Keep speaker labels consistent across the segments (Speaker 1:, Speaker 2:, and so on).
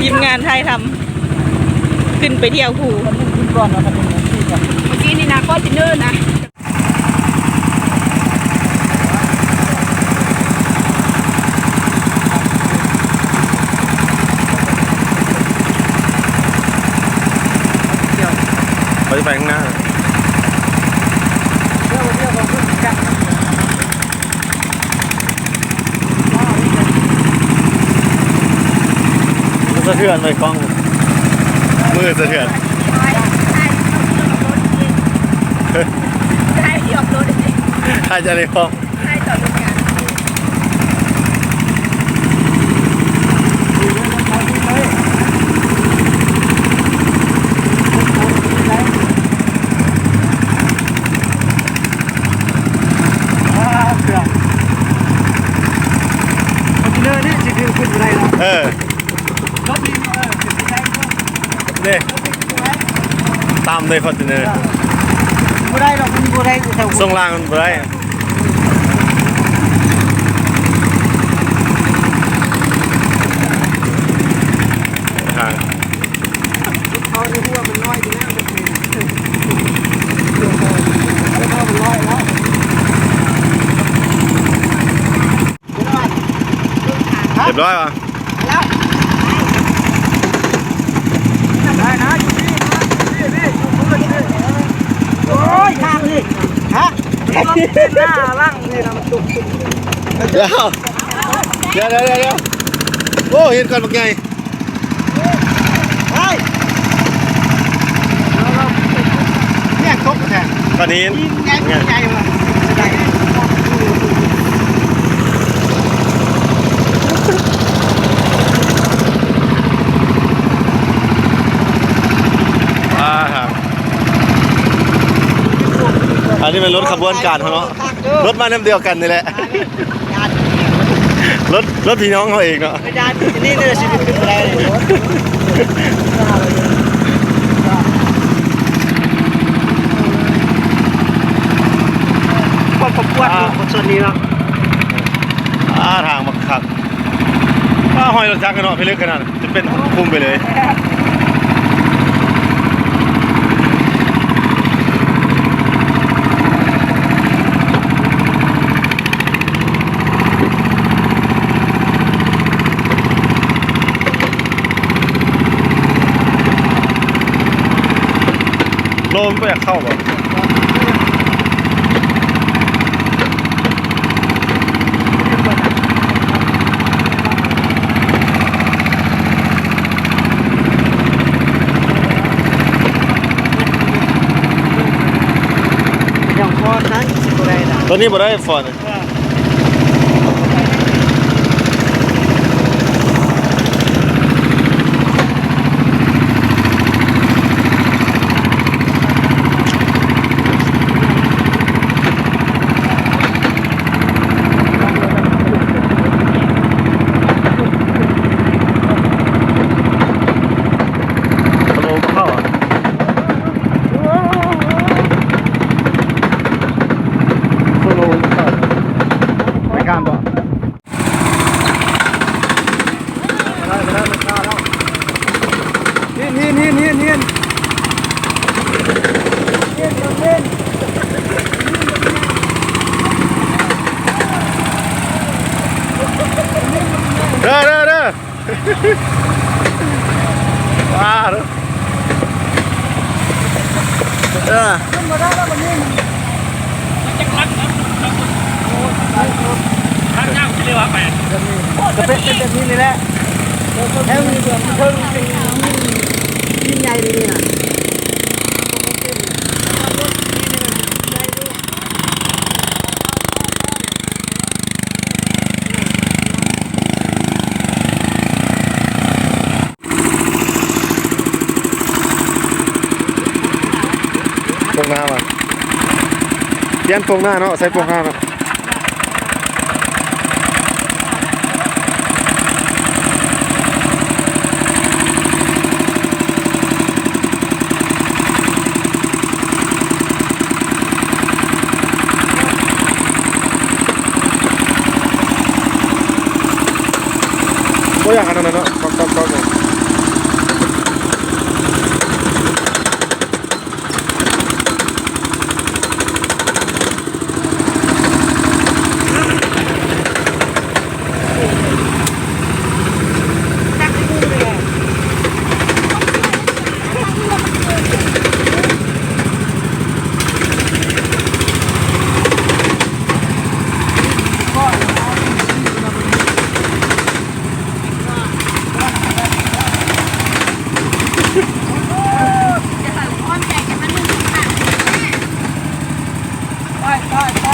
Speaker 1: ทีมงานไทยทำขึ้นไปเที่ยวภู
Speaker 2: กินก่อนนะมันเป็นที่กัน
Speaker 3: เมื่อกี้นี่นะก็จินเนอร์นะ
Speaker 4: เขาจะไปข้างหน้า
Speaker 2: เที่ยวเที่ยวเราขึ้นกัน
Speaker 4: มัน สะเทือนเลยกล้อง มือสะเทือน
Speaker 3: ใช่ที่ออกรถเอง
Speaker 4: ใครจะเลยกล้อง
Speaker 3: ใช่จอดรถงาน
Speaker 2: อ่าเสือคอนเทนเนอร์นี่จะคือขึ้นอะไรเนาะ
Speaker 4: เออ
Speaker 2: รถดีเออขึ้นที่ไหนก็
Speaker 4: นี่ ตามเลยคอนเทนเนอร์
Speaker 2: หน้าล่างนี่นะมันตุกตุก
Speaker 4: เดี๋ยวเดี๋ยวเดี๋ยวเดี๋ยวโอ้เห็นก่อนเป็นไง
Speaker 2: เฮ้ยแล้วเราเนี่ยตกแทน
Speaker 4: ตอนนี้
Speaker 2: ยิงไงยิงไงวะได้ไง
Speaker 4: อ่าครับอั นนี้เป็นรถขบวนการเขาเนาะรถมาน้ำเดียวกันนี่แหละรถรถพี่น้องเขาเองเนาะ
Speaker 2: อาจารย์นี่เนี่ยชีวิตเป็นอะไรเนี่ยความประกวดของส่วนนี้เนาะ
Speaker 4: อ่าทางมาขับถ้าหอยรถจักรกันเนาะไปเลือกขนาดจะเป็นคุมไปเลย โลมก็อยากเข้าบ่
Speaker 2: อย่างพอนั้นสิบอะไรนะ
Speaker 4: ตัวนี้บ่ได้ฟอนโลมเข้าอะโลมเข้า
Speaker 2: ไม่ข้ามบ่เนียนเนียนเนียนเนียนเนียนเนียน
Speaker 4: เด้อเด้อเด้อ ว้าเด้อเออ
Speaker 2: มาได้แล้ววันนี้
Speaker 5: ข้างย่างที่เรีย กว่าแปด
Speaker 2: จะเป็นเป็นแบบนี้นี่แหละแล้วมีเพิ่มเพิ่มยิ่งใหญ่เลยเนี่ย
Speaker 4: ปงหน้ามาเปลี่ ยนปงหน้าเนาะใส่ปงหน้าเนาะบ่อยากอันนั้นเนาะก๊อกก๊อกก๊อกเนี่ย
Speaker 2: ไปไปไป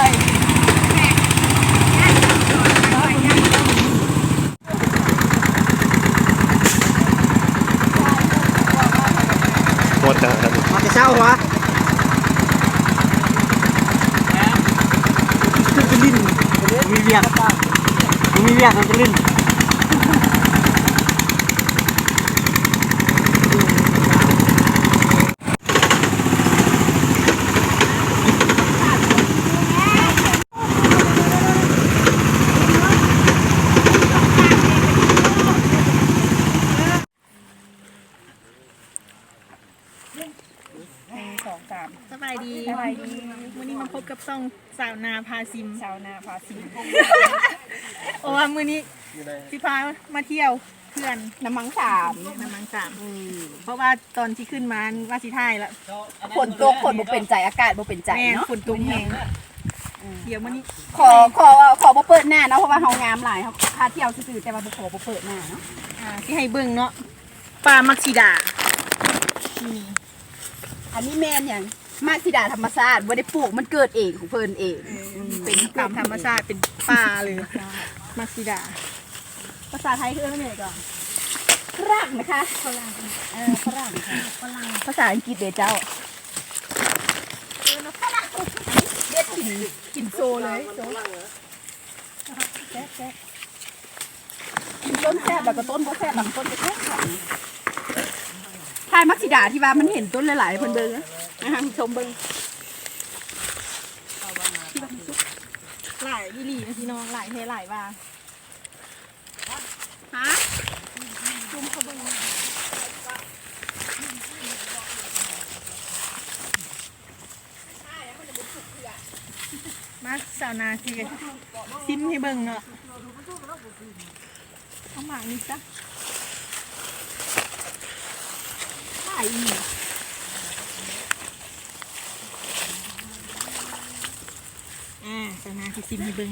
Speaker 4: หมดนะครับ
Speaker 2: มาจะเช่าวะจะลิ้นมีเวียกมีเวียกมันจะลิ้น
Speaker 1: สองสามสบายดีสบายดีวันนี้มาพบกับ ซ่องสาวนาพาซิม
Speaker 3: ชาวนาภาษี
Speaker 1: โอ้ว่ามื้อนี้สิพามาเที่ยวเพื่อน
Speaker 3: น้ำมังสาม
Speaker 1: น้ำมังสามเพราะว่าตอนที่ขึ้นมาว่าสิท่ายแล้ว
Speaker 3: ฝนตกฝนบ่เป็นใจอากาศบ่เป็นใจ
Speaker 1: แม่
Speaker 3: เนาะ
Speaker 1: ฝนตกแห้งเดี๋ยวมื้อนี้
Speaker 3: ขอขอขอบ่เปิดหน้าเนาะเพราะว่าเฮางามหลายเฮาพาเที่ยวซื่อๆแต่ว่าบ่ขอบ่เปิดหน้าเนาะ
Speaker 1: อ่าที่ให้เบิ่งเนาะปลามักซิดา
Speaker 3: อันนี้แม่นหยัง มาสิดาธรรมชาติบ่ได้ปลูกมันเกิดเองของเพิ่นเอง
Speaker 1: เป็นตามธรรมชาติเป็นปลาเลยมักซิดา
Speaker 3: ภาษาไทยคืออะไรก่อนฝรั่งนะคะฝรั่งเออฝรั่งค่ะฝรั่งภาษาอังกฤษเด้อเจ้าเออฝรั่งเด็ดกินกินโซเลยโซแซ่บแซ่บกินต้นแซ่บแล้วก็ต้นบ่แซ่บบางต้นก็แซ่บค่ะทายมักสิดาที่ว่ามันเห็นต้นหลายๆเพิ่นเบิ่งนะ นะคะชมเบิ่ง
Speaker 1: หลายอีหลีนะพี่น้องหลายเทหลายว่า
Speaker 3: ฮะ
Speaker 1: มาสาวนาสิซิมให้เบิ่งเนาะเอาหมากนี่จ้ะ
Speaker 3: ขายอี
Speaker 1: อ่าสาวนาสิซิมให้เบิ่ง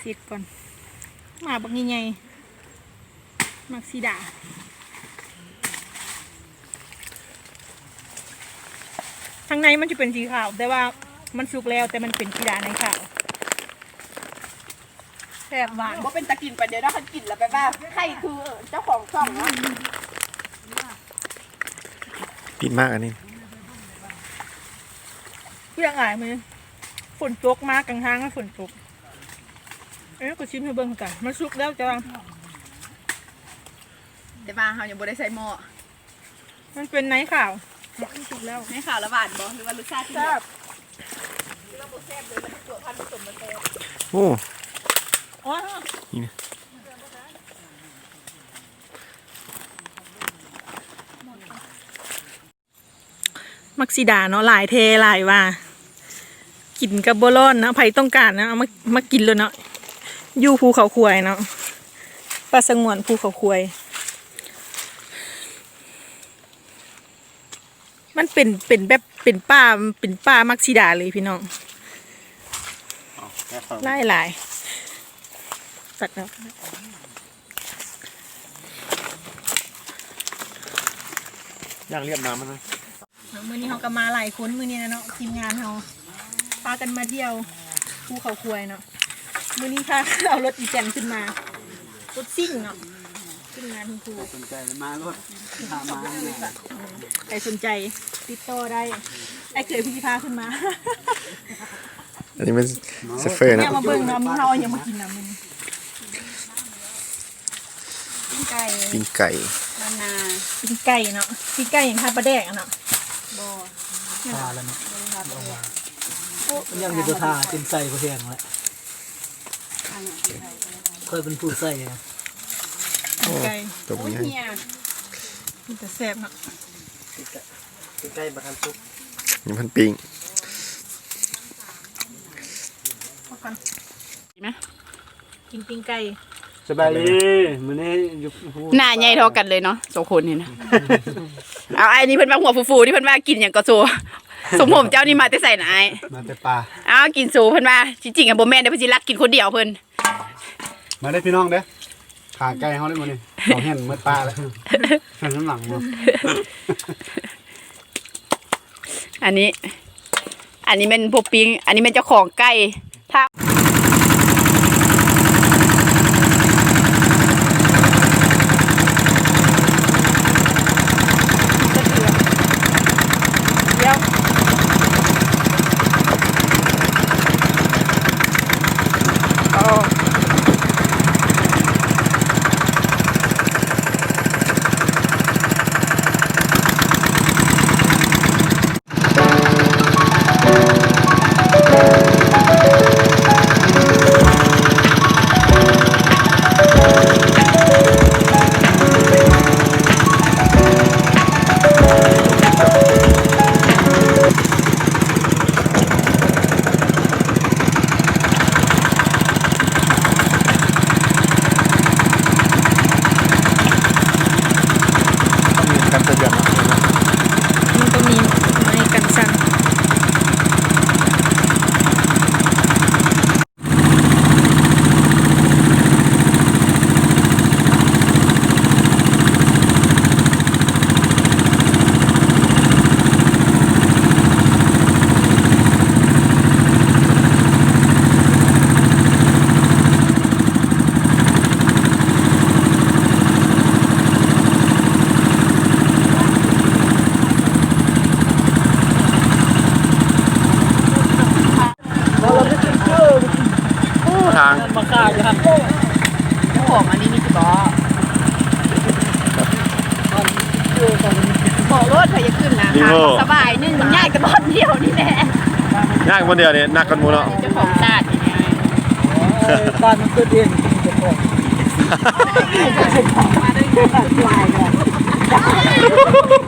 Speaker 1: เสร็จก่อนหมากบักใหญ่ๆมักซิดาข้างในมันจะเป็นสีขาว แต่ว่ามันสุกแล้วแต่มันเป็นสีดาในขาวแซ่บหวาน
Speaker 3: บ่เป็นตะกินไปเดี๋ยวถ้าเขากินแล้วไปว่าใครคือเจ้าของช่องเนาะ
Speaker 4: ปิดมากอันนี้
Speaker 1: เพื่ออายมือฝนตกมากกลางทางก็ฝนตกเอ๊ะก็ชิมให้เบิ่งกันมันสุกแล้วจ้ะ
Speaker 3: แต่ว่าเฮายังบ่ได้ใส่หม้อ
Speaker 1: มันเป็นไนท์ขาวมันสุกแล้ว
Speaker 3: ในข่าวละบาดบ่หรือว่ารสชาติที่
Speaker 1: แซ่บ
Speaker 4: โอ้
Speaker 1: อ๋อ
Speaker 4: นี่นะ
Speaker 1: มักซิดาเนาะหลายเทหลายว่า กินกับบัวร้อนเนาะไผต้องการนะเอามามากินเลยเนาะอยู่ภูเขาควายเนาะปลาสงวนภูเขาควายมันเป็นเป็นแบบเป็นป้าเป็นป้ามักซิดาเลยพี่น้องไล่หลายสักเนาะ
Speaker 4: ย่างเรียบน้ำมันนะ
Speaker 1: มื้อนี้เขาก็มาหลายคนมื้อนี้นะเนาะทีมงานเขาพากันมาเที่ยวภูเขาควายเนาะมื้อนี้พาเอารถอีแจนขึ้นมารถซิ่งเนาะขึ้นงานคุณครู
Speaker 2: สนใจมารถพามา
Speaker 1: ใครสนใจติดต่อได้ไอ้เคยพี่พาขึ้นมา
Speaker 4: อันนี้มันเซฟเฟอร์
Speaker 1: เนี่
Speaker 4: นะ
Speaker 1: ยมาเบิ่งเนาะมึงเอายังมากินนะมึง
Speaker 3: ปิ้งไก่
Speaker 4: ปิ้งไก่
Speaker 3: นานา
Speaker 1: กินไก่เนาะกินไก่อย่างทาปลาแดกอะเนาะ
Speaker 3: บ่
Speaker 2: ทาแล้วเนาะ ยังอยู่ตัวทาเต็มใส่กระเทียมแล้ว
Speaker 3: อันนี้
Speaker 2: ค่อยเป็นผู้ใส่อะ
Speaker 1: ไก่
Speaker 4: ตบมือให้
Speaker 1: มันจะแซ่บเนาะ
Speaker 2: ใกล้ประทันซุป
Speaker 4: นี่พันปิง
Speaker 1: เอาก่อนกินปิ้งไก่
Speaker 2: สบายดีมื้อนี้อยู่
Speaker 3: หน้าใหญ่เท่ากันเลยเนาะสองคนนี่นะเอาไอ้นี่เพิ่นว่าหัวฟูๆที่เพิ่นว่ากินอย่างก็โซ สมผมเจ้านี่มาแต่ใส่ไหน
Speaker 2: มาแต่ป่า
Speaker 3: อ้าวกินสูเพิ่นว่าจริงๆอะบ่แม่นเด้อเพิ่นสิรักกินคนเดียวเพิ่น
Speaker 2: มาได้พี่น้องเด้อขาไก่เฮาได้มื้อนี้เอาแห่นมื้อปลาแล้วแห่นน้ำหลังบ่
Speaker 3: อันนี้ อันนี้เป็นพวกปิ้งอันนี้เป็นเจ้าของไก่ถ้าเดี๋ยวเอา
Speaker 4: กันตะยัน
Speaker 1: มันก็มีไม้กันสั่น
Speaker 4: ทาง
Speaker 2: มาฆ่าอยู่ครับ
Speaker 3: เจ้าของอันนี้นี่คือบ่บอกรถเธอจะขึ้นนะค่ะสบายนึ่งง่ายกับบอดเดียวนี่แหละ
Speaker 4: ยากคนเดียวเนี่ยนักกันหมูเนาะ
Speaker 3: เจ้าของตาดนี่ไง
Speaker 2: บ้านมันเกิดเองเจ้าของ
Speaker 3: สุดยอด
Speaker 2: สุดยอด